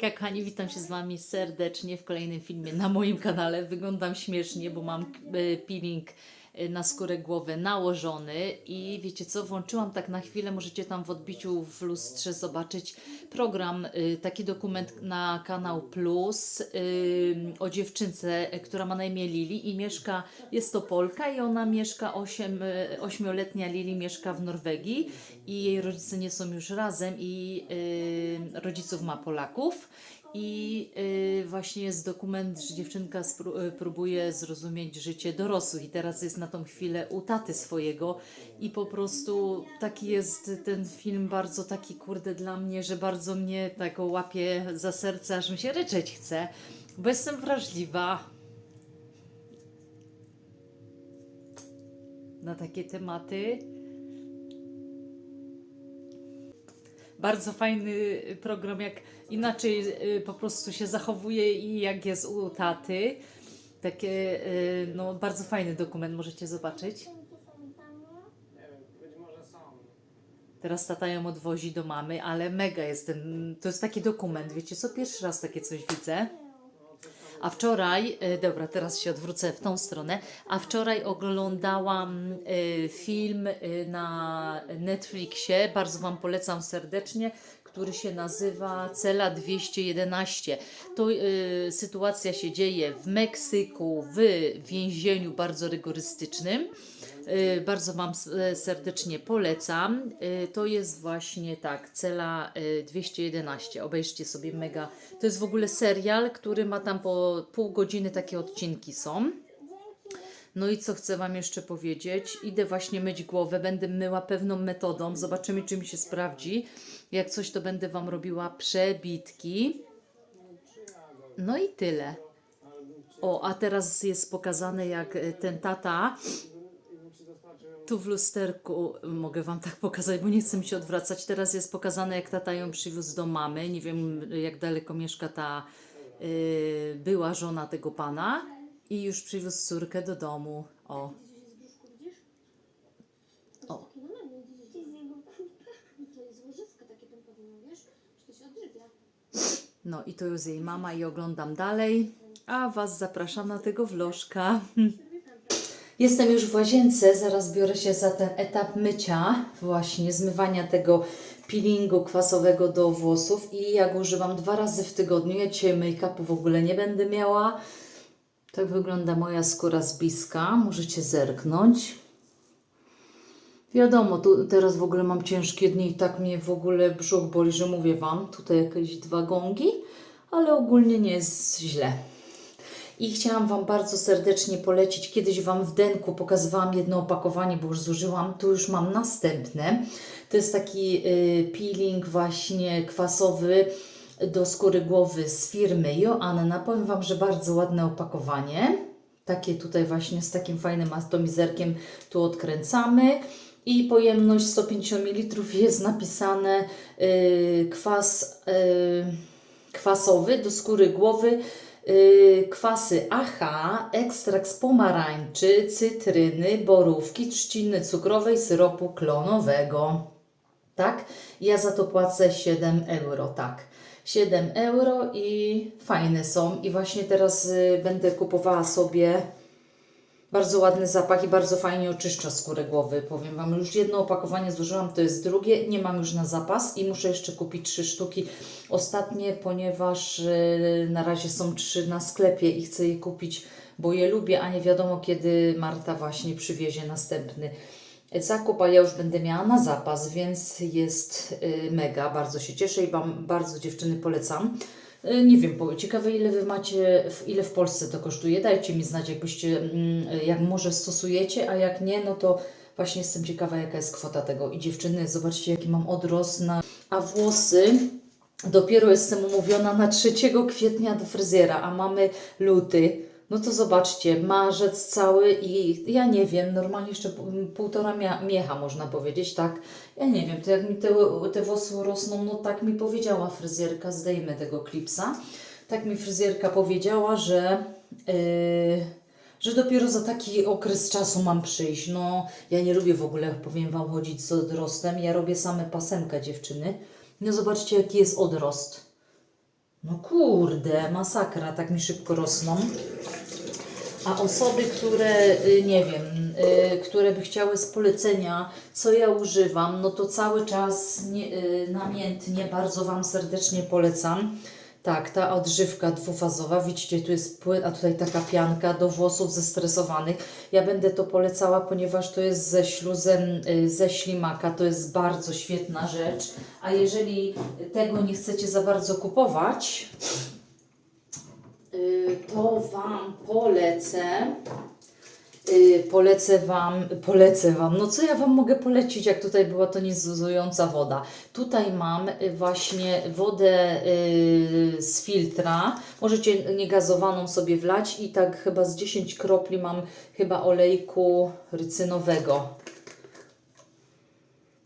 Hejka kochani, witam się z Wami serdecznie w kolejnym filmie na moim kanale. Wyglądam śmiesznie, bo mam e, peeling na skórę głowy nałożony i wiecie co, włączyłam tak na chwilę, możecie tam w odbiciu w lustrze zobaczyć program, e, taki dokument na kanał Plus e, o dziewczynce, która ma na imię Lili i mieszka, jest to Polka i ona mieszka 8, e, ośmioletnia Lili mieszka w Norwegii i jej rodzice nie są już razem i y, rodziców ma Polaków. I y, właśnie jest dokument, że dziewczynka y, próbuje zrozumieć życie dorosłych. I teraz jest na tą chwilę u taty swojego. I po prostu taki jest ten film bardzo taki kurde dla mnie, że bardzo mnie tak łapie za serce, aż mi się ryczeć chce, bo jestem wrażliwa na takie tematy. Bardzo fajny program, jak inaczej y, po prostu się zachowuje i jak jest u taty. Takie, y, no bardzo fajny dokument, możecie zobaczyć. Teraz tata ją odwozi do mamy, ale mega jest ten, to jest taki dokument, wiecie co, pierwszy raz takie coś widzę. A wczoraj, y, dobra, teraz się odwrócę w tą stronę, a wczoraj oglądałam y, film y, na Netflixie, bardzo Wam polecam serdecznie, który się nazywa Cela 211. To y, sytuacja się dzieje w Meksyku, w więzieniu bardzo rygorystycznym. Y, Bardzo Wam e, serdecznie polecam. Y, To jest właśnie tak, cela y, 211. Obejrzcie sobie mega. To jest w ogóle serial, który ma tam po pół godziny takie odcinki są. No i co chcę Wam jeszcze powiedzieć? Idę właśnie myć głowę, będę myła pewną metodą. Zobaczymy, czy mi się sprawdzi. Jak coś, to będę Wam robiła przebitki. No i tyle. O, a teraz jest pokazane, jak ten tata tu w lusterku mogę Wam tak pokazać, bo nie chcę mi się odwracać. Teraz jest pokazane, jak tata ją przywiózł do mamy. Nie wiem, jak daleko mieszka ta y, była żona tego pana. I już przywiózł córkę do domu. O, O. No i to jest jej mama i oglądam dalej. A Was zapraszam na tego vlożka. Jestem już w łazience, zaraz biorę się za ten etap mycia, właśnie zmywania tego peelingu kwasowego do włosów i ja go używam dwa razy w tygodniu. Ja dzisiaj make-upu w ogóle nie będę miała. Tak wygląda moja skóra z bliska, możecie zerknąć. Wiadomo, tu teraz w ogóle mam ciężkie dni i tak mnie w ogóle brzuch boli, że mówię Wam, tutaj jakieś dwa gągi, ale ogólnie nie jest źle. I chciałam Wam bardzo serdecznie polecić. Kiedyś Wam w denku pokazywałam jedno opakowanie, bo już zużyłam. Tu już mam następne. To jest taki y, peeling właśnie kwasowy do skóry głowy z firmy Joanna. Powiem Wam, że bardzo ładne opakowanie. Takie tutaj właśnie z takim fajnym atomizerkiem tu odkręcamy. I pojemność 150 ml jest napisane y, kwas y, kwasowy do skóry głowy. Y, Kwasy AH, ekstrakt z pomarańczy, cytryny, borówki, trzciny cukrowej, syropu klonowego. Tak? Ja za to płacę 7 euro, tak. 7 euro i fajne są. I właśnie teraz y, będę kupowała sobie bardzo ładny zapach i bardzo fajnie oczyszcza skórę głowy. Powiem Wam, już jedno opakowanie zużyłam, to jest drugie. Nie mam już na zapas i muszę jeszcze kupić trzy sztuki. Ostatnie, ponieważ y, na razie są trzy na sklepie i chcę je kupić, bo je lubię, a nie wiadomo kiedy Marta właśnie przywiezie następny zakup, a ja już będę miała na zapas, więc jest y, mega. Bardzo się cieszę i Wam bardzo dziewczyny polecam. Y, Nie wiem, bo ciekawe ile Wy macie, ile w Polsce to kosztuje. Dajcie mi znać, jakbyście, mm, jak może stosujecie, a jak nie, no to właśnie jestem ciekawa, jaka jest kwota tego. I dziewczyny, zobaczcie, jaki mam odrost na... A włosy, dopiero jestem umówiona na 3 kwietnia do fryzjera, a mamy luty. No to zobaczcie, marzec cały i ja nie wiem, normalnie jeszcze pół- półtora miecha można powiedzieć, tak? Ja nie wiem, to jak mi te, te włosy rosną, no tak mi powiedziała fryzjerka, zdejmę tego klipsa. Tak mi fryzjerka powiedziała, że, yy, że dopiero za taki okres czasu mam przyjść. No, ja nie lubię w ogóle, powiem Wam, chodzić z odrostem. Ja robię same pasemka dziewczyny. No zobaczcie, jaki jest odrost. No kurde, masakra, tak mi szybko rosną. A osoby, które, y, nie wiem, y, które by chciały z polecenia, co ja używam, no to cały czas nie, y, namiętnie bardzo Wam serdecznie polecam. Tak, ta odżywka dwufazowa, widzicie, tu jest płyn, a tutaj taka pianka do włosów zestresowanych. Ja będę to polecała, ponieważ to jest ze śluzem ze ślimaka, to jest bardzo świetna rzecz. A jeżeli tego nie chcecie za bardzo kupować, to Wam polecę. y, Polecę wam, polecę Wam, no co ja Wam mogę polecić, jak tutaj była tonizująca woda. Tutaj mam y, właśnie wodę y, z filtra, możecie niegazowaną sobie wlać i tak chyba z 10 kropli mam chyba olejku rycynowego.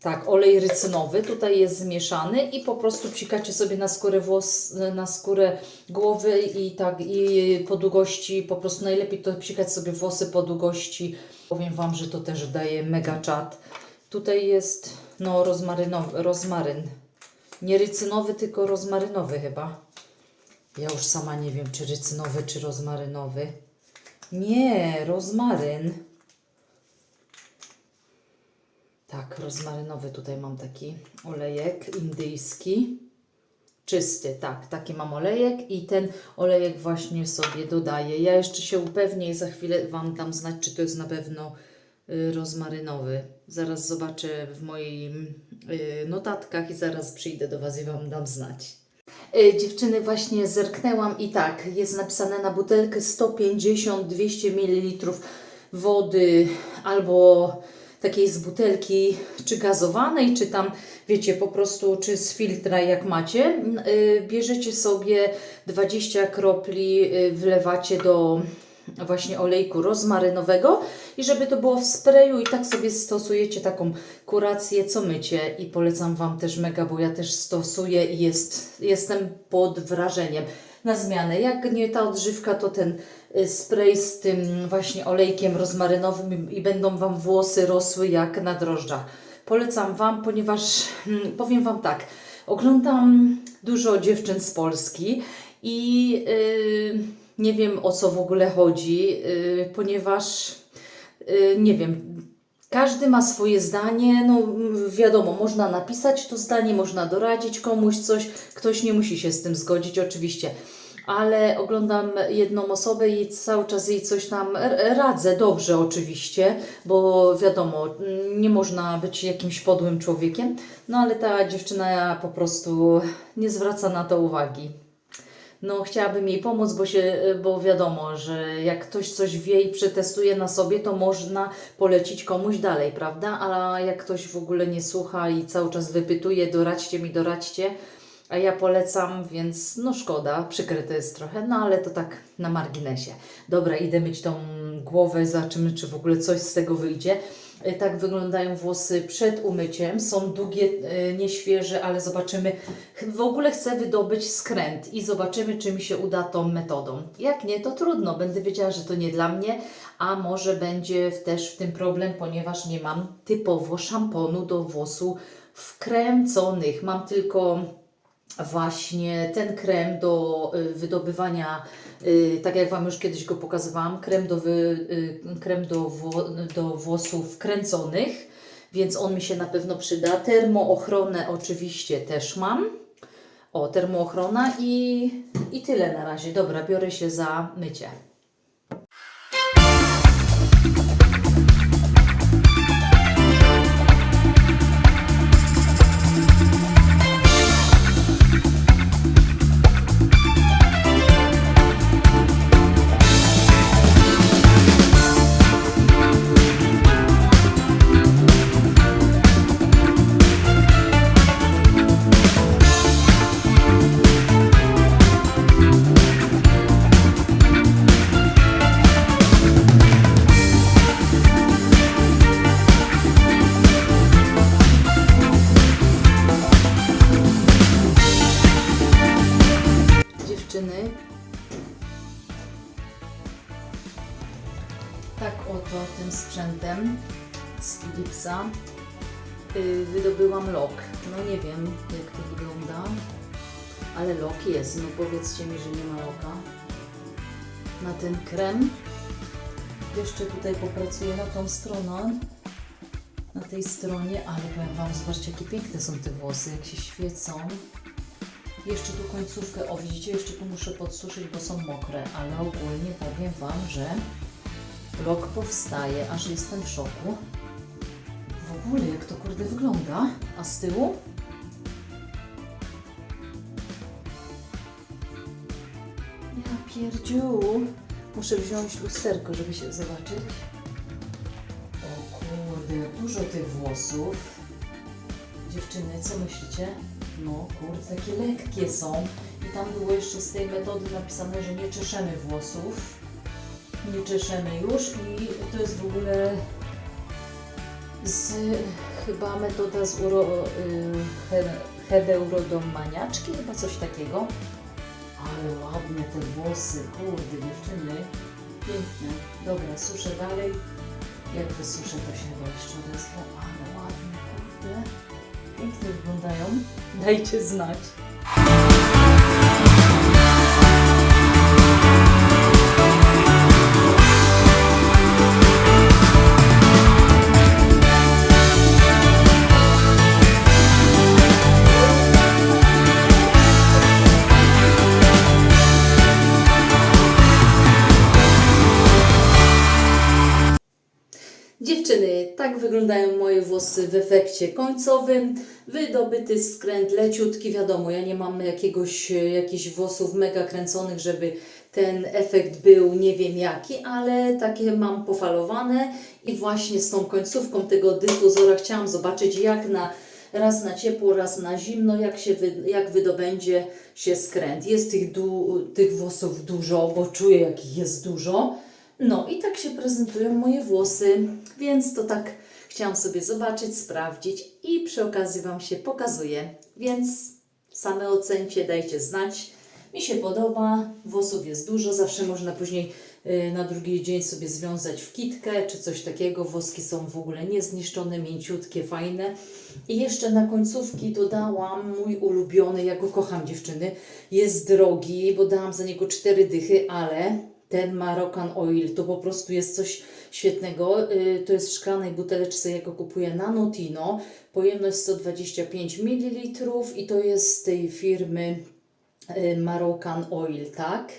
Tak, olej rycynowy tutaj jest zmieszany i po prostu psikacie sobie na skórę włos, na skórę głowy i tak i po długości, po prostu najlepiej to psikać sobie włosy po długości. Powiem Wam, że to też daje mega czat. Tutaj jest no rozmaryn. Nie rycynowy, tylko rozmarynowy chyba. Ja już sama nie wiem, czy rycynowy, czy rozmarynowy. Nie, rozmaryn. Tak, rozmarynowy tutaj mam taki olejek indyjski. Czysty, tak, taki mam olejek i ten olejek właśnie sobie dodaję. Ja jeszcze się upewnię i za chwilę Wam dam znać, czy to jest na pewno y, rozmarynowy. Zaraz zobaczę w moich y, notatkach i zaraz przyjdę do Was i Wam dam znać. Y, Dziewczyny, właśnie zerknęłam i tak, jest napisane na butelkę 150-200 ml wody albo takiej z butelki, czy gazowanej, czy tam, wiecie, po prostu, czy z filtra, jak macie. Y, Bierzecie sobie 20 kropli, y, wlewacie do właśnie olejku rozmarynowego i żeby to było w sprayu i tak sobie stosujecie taką kurację co mycie i polecam Wam też mega, bo ja też stosuję i jest, jestem pod wrażeniem. Na zmianę, jak nie ta odżywka, to ten spray z tym właśnie olejkiem rozmarynowym i, będą Wam włosy rosły jak na drożdżach. Polecam Wam, ponieważ hmm, powiem Wam tak, oglądam dużo dziewczyn z Polski i yy, nie wiem o co w ogóle chodzi, yy, ponieważ yy, nie wiem, każdy ma swoje zdanie, no wiadomo, można napisać to zdanie, można doradzić komuś coś, ktoś nie musi się z tym zgodzić, oczywiście. Ale oglądam jedną osobę i cały czas jej coś tam radzę, dobrze oczywiście, bo wiadomo, nie można być jakimś podłym człowiekiem, no ale ta dziewczyna po prostu nie zwraca na to uwagi. No, chciałabym jej pomóc, bo, się, bo wiadomo, że jak ktoś coś wie i przetestuje na sobie, to można polecić komuś dalej, prawda? A jak ktoś w ogóle nie słucha i cały czas wypytuje, doradźcie mi, doradźcie, a ja polecam, więc no szkoda, przykre to jest trochę, no ale to tak na marginesie. Dobra, idę myć tą głowę, zobaczymy, czy w ogóle coś z tego wyjdzie. Y, Tak wyglądają włosy przed umyciem. Są długie, y, nieświeże, ale zobaczymy. W ogóle chcę wydobyć skręt i zobaczymy, czy mi się uda tą metodą. Jak nie, to trudno. Będę wiedziała, że to nie dla mnie, a może będzie też w tym problem, ponieważ nie mam typowo szamponu do włosów wkręconych. Mam tylko właśnie ten krem do y, wydobywania, y, tak jak Wam już kiedyś go pokazywałam, krem do, wy, y, krem do, do włosów kręconych, więc on mi się na pewno przyda. Termoochronę oczywiście też mam. O, termoochrona i, i tyle na razie. Dobra, biorę się za mycie. Wydobyłam lok. No nie wiem jak to wygląda. Ale lok jest, no powiedzcie mi, że nie ma loka. Na ten krem. Jeszcze tutaj popracuję na tą stronę. Na tej stronie, ale powiem Wam, zobaczcie jakie piękne są te włosy, jak się świecą. Jeszcze tu końcówkę, o widzicie, jeszcze tu muszę podsuszyć, bo są mokre, ale ogólnie powiem Wam, że lok powstaje, aż jestem w szoku. Ogóle jak to kurde wygląda, a z tyłu? Ja pierdziu. Muszę wziąć lusterko, żeby się zobaczyć. O kurde, dużo tych włosów. Dziewczyny, co myślicie? No kurde, takie lekkie są. I tam było jeszcze z tej metody napisane, że nie czeszemy włosów. Nie czeszemy już i to jest w ogóle z chyba metoda z uro, y, he- hedeurodomaniaczki, chyba coś takiego. Ale ładne te włosy, kurde dziewczyny, piękne. Dobra, suszę dalej. Jak wysuszę, to się chyba jeszcze odezwą, ale ładne, kurde. Pięknie wyglądają. Dajcie znać. Wyglądają moje włosy w efekcie końcowym. Wydobyty skręt leciutki, wiadomo, ja nie mam jakiegoś, jakichś włosów mega kręconych, żeby ten efekt był nie wiem jaki, ale takie mam pofalowane i właśnie z tą końcówką tego dyfuzora chciałam zobaczyć jak na raz na ciepło, raz na zimno, jak się wy, jak wydobędzie się skręt. Jest tych, du, tych włosów dużo, bo czuję jakich jest dużo. No i tak się prezentują moje włosy, więc to tak chciałam sobie zobaczyć, sprawdzić i przy okazji Wam się pokazuję. Więc same ocencie, dajcie znać. Mi się podoba, włosów jest dużo, zawsze można później y, na drugi dzień sobie związać w kitkę czy coś takiego. Włoski są w ogóle niezniszczone, mięciutkie, fajne. I jeszcze na końcówki dodałam mój ulubiony, ja go kocham dziewczyny. Jest drogi, bo dałam za niego cztery dychy, ale ten Marokan Oil to po prostu jest coś świetnego. Y, To jest w szklanej buteleczce, ja go kupuję na Notino. Pojemność 125 ml i to jest z tej firmy y, Marokan Oil, tak?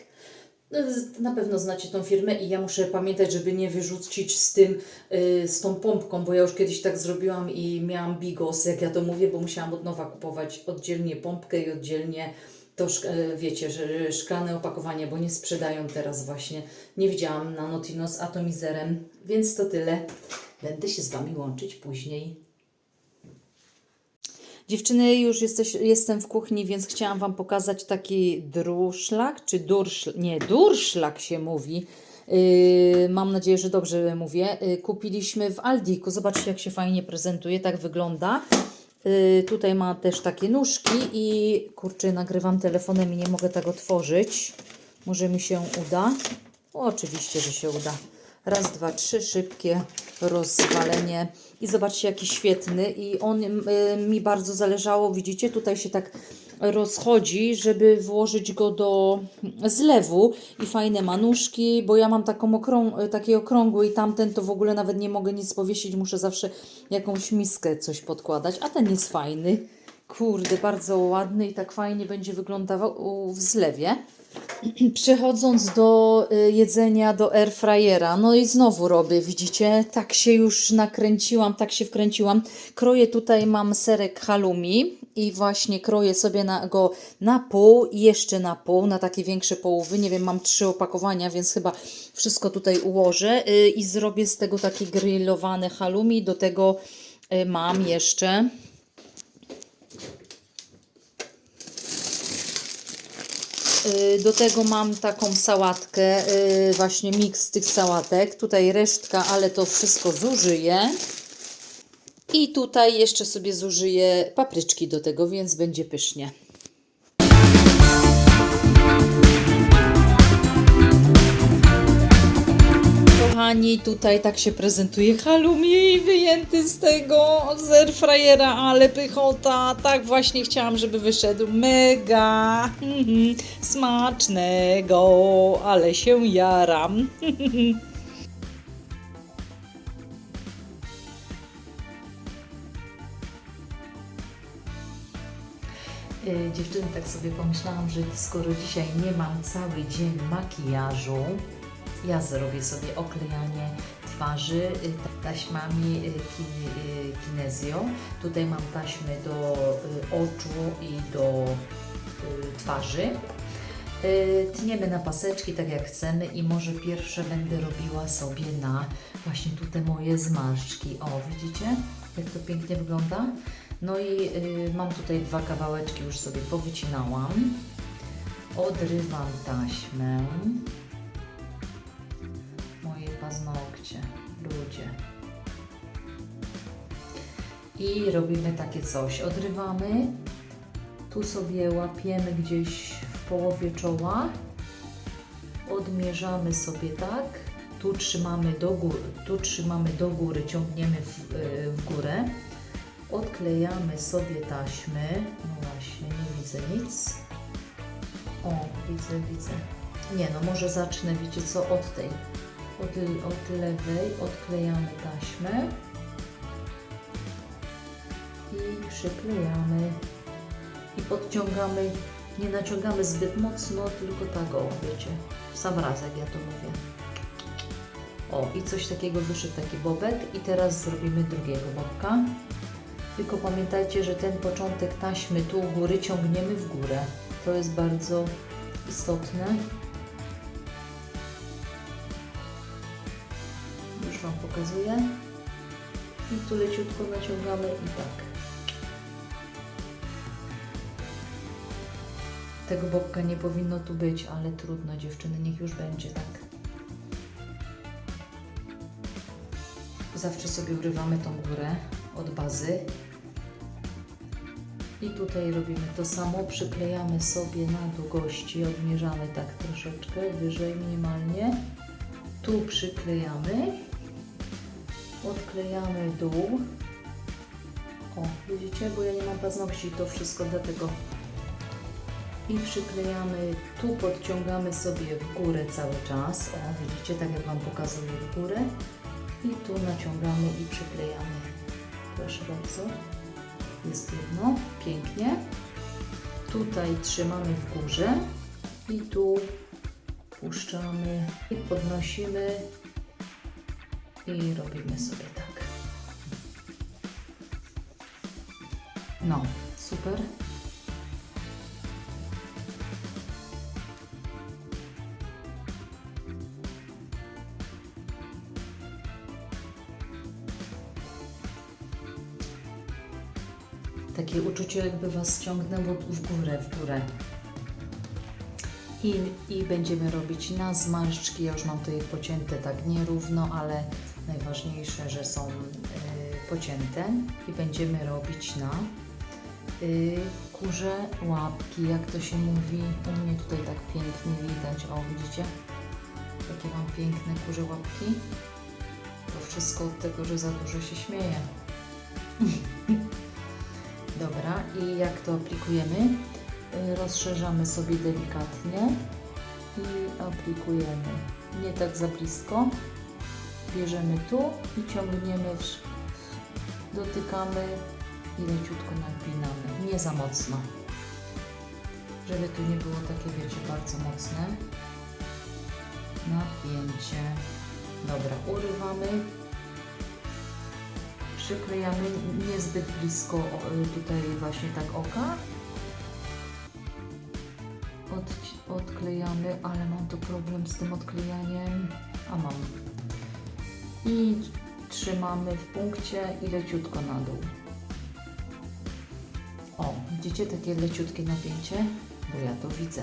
No, Na pewno znacie tą firmę i ja muszę pamiętać, żeby nie wyrzucić z tym, y, z tą pompką, bo ja już kiedyś tak zrobiłam i miałam bigos, jak ja to mówię, bo musiałam od nowa kupować oddzielnie pompkę i oddzielnie to, e, wiecie, że szklane opakowanie, bo nie sprzedają teraz właśnie. Nie widziałam na Notino z atomizerem, więc to tyle. Będę się z Wami łączyć później. Dziewczyny, już jesteś, jestem w kuchni, więc chciałam Wam pokazać taki druszlak, czy durszlak, nie, durszlak się mówi. Yy, mam nadzieję, że dobrze mówię. Yy, kupiliśmy w Aldiku. Zobaczcie, jak się fajnie prezentuje, tak wygląda. Yy, tutaj ma też takie nóżki i kurczę, nagrywam telefonem i nie mogę tak otworzyć. Może mi się uda. O, oczywiście, że się uda. Raz, dwa, trzy, szybkie rozwalenie. I zobaczcie, jaki świetny. I on y, mi bardzo zależało, widzicie, tutaj się tak rozchodzi, żeby włożyć go do zlewu. I fajne manuszki, bo ja mam taką okrą, taki okrągły i tamten to w ogóle nawet nie mogę nic powiesić. Muszę zawsze jakąś miskę coś podkładać. A ten jest fajny. Kurde, bardzo ładny i tak fajnie będzie wyglądał w zlewie. Przechodząc do y, jedzenia do airfryera, no i znowu robię, widzicie, tak się już nakręciłam, tak się wkręciłam. Kroję tutaj, mam serek halloumi i właśnie kroję sobie na, go na pół i jeszcze na pół, na takie większe połowy. Nie wiem, mam trzy opakowania, więc chyba wszystko tutaj ułożę y, i zrobię z tego takie grillowane halloumi. Do tego y, mam jeszcze Do tego mam taką sałatkę, y, właśnie miks tych sałatek. Tutaj resztka, ale to wszystko zużyję. I tutaj jeszcze sobie zużyję papryczki do tego, więc będzie pysznie. Kochani, tutaj tak się prezentuje halloumi wyjęty z tego, z airfryera, ale pychota. Tak właśnie chciałam, żeby wyszedł. Mega mhm, smacznego, ale się jaram. Y, Dziewczyny, tak sobie pomyślałam, że skoro dzisiaj nie mam cały dzień makijażu, ja zrobię sobie oklejanie twarzy y, taśmami y, y, kinezją. Tutaj mam taśmy do oczu i do twarzy. Tniemy na paseczki tak jak chcemy i może pierwsze będę robiła sobie na właśnie tutaj moje zmarszczki. O, widzicie jak to pięknie wygląda? No i mam tutaj dwa kawałeczki, już sobie powycinałam. Odrywam taśmę. Paznokcie, ludzie. I robimy takie coś. Odrywamy. Tu sobie łapiemy gdzieś w połowie czoła. Odmierzamy sobie tak. Tu trzymamy do góry, tu trzymamy do góry, ciągniemy w, y, w górę. Odklejamy sobie taśmy. No właśnie, nie widzę nic. O, widzę, widzę. Nie no, może zacznę, wiecie co, od tej. Od, od lewej odklejamy taśmę. I przyklejamy. I podciągamy. Nie naciągamy zbyt mocno, tylko tak o, wiecie. W sam raz, jak ja to mówię. O, i coś takiego wyszedł taki bobek. I teraz zrobimy drugiego bobka. Tylko pamiętajcie, że ten początek taśmy tu u góry ciągniemy w górę. To jest bardzo istotne. Wam pokazuję. I tu leciutko naciągamy i tak. Tego bobka nie powinno tu być, ale trudno dziewczyny, niech już będzie tak. Zawsze sobie urywamy tą górę od bazy. I tutaj robimy to samo, przyklejamy sobie na długości, odmierzamy tak troszeczkę wyżej minimalnie. Tu przyklejamy, odklejamy dół. O, widzicie, bo ja nie mam paznokci, to wszystko dlatego. I przyklejamy, tu podciągamy sobie w górę cały czas. O, widzicie, tak jak Wam pokazuję w górę. I tu naciągamy i przyklejamy. Proszę bardzo. Jest jedno, pięknie. Tutaj trzymamy w górze i tu puszczamy i podnosimy i robimy sobie tak. No, super. Takie uczucie, jakby Was ciągnęło w górę, w górę. I, I będziemy robić na zmarszczki. Ja już mam tutaj pocięte tak nierówno, ale najważniejsze, że są y, pocięte. I będziemy robić na y, kurze łapki, jak to się mówi. U mnie tutaj tak pięknie widać. O, widzicie? Jakie mam piękne kurze łapki. To wszystko od tego, że za dużo się śmieję. Dobra, i jak to aplikujemy? Y, Rozszerzamy sobie delikatnie i aplikujemy. Nie tak za blisko. Bierzemy tu i ciągniemy, dotykamy i leciutko napinamy. Nie za mocno. Żeby tu nie było takie, wiecie, bardzo mocne. Napięcie. Dobra, urywamy przyklejamy niezbyt blisko tutaj właśnie tak oka. Od, odklejamy, ale mam tu problem z tym odklejaniem. A mam. I trzymamy w punkcie i leciutko na dół. O, widzicie takie leciutkie napięcie? Bo ja to widzę.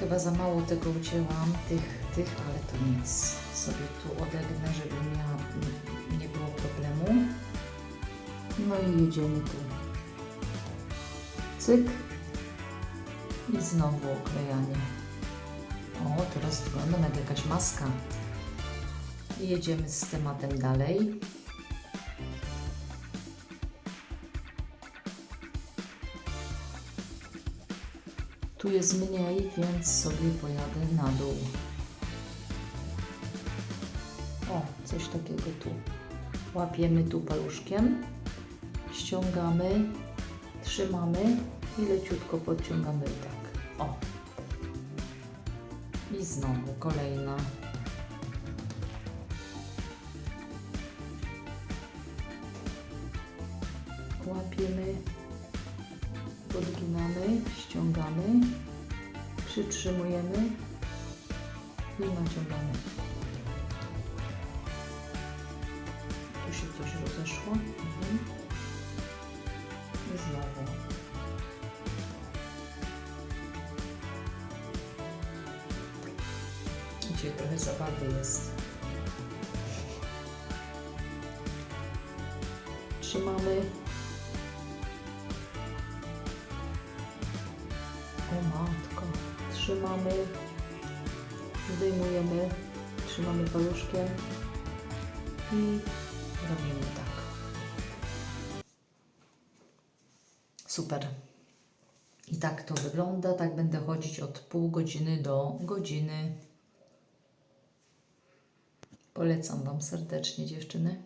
Chyba za mało tego ucięłam, tych, tych, ale to nic. Sobie tu odegnę, żeby nie było problemu. No i jedziemy tu. Cyk. I znowu oklejanie. O, teraz wygląda jak jakaś maska. I jedziemy z tematem dalej. Tu jest mniej, więc sobie pojadę na dół. O, coś takiego tu. Łapiemy tu paluszkiem, ściągamy, trzymamy i leciutko podciągamy tak. O. I znowu kolejna. Przytrzymujemy i naciągamy. Tu się coś rozeszło. Mhm. I znowu. Dzisiaj trochę zabawy jest. Trzymamy. Trzymamy. Zdejmujemy. Trzymamy paluszkiem. I robimy tak. Super. I tak to wygląda. Tak będę chodzić od pół godziny do godziny. Polecam Wam serdecznie, dziewczyny.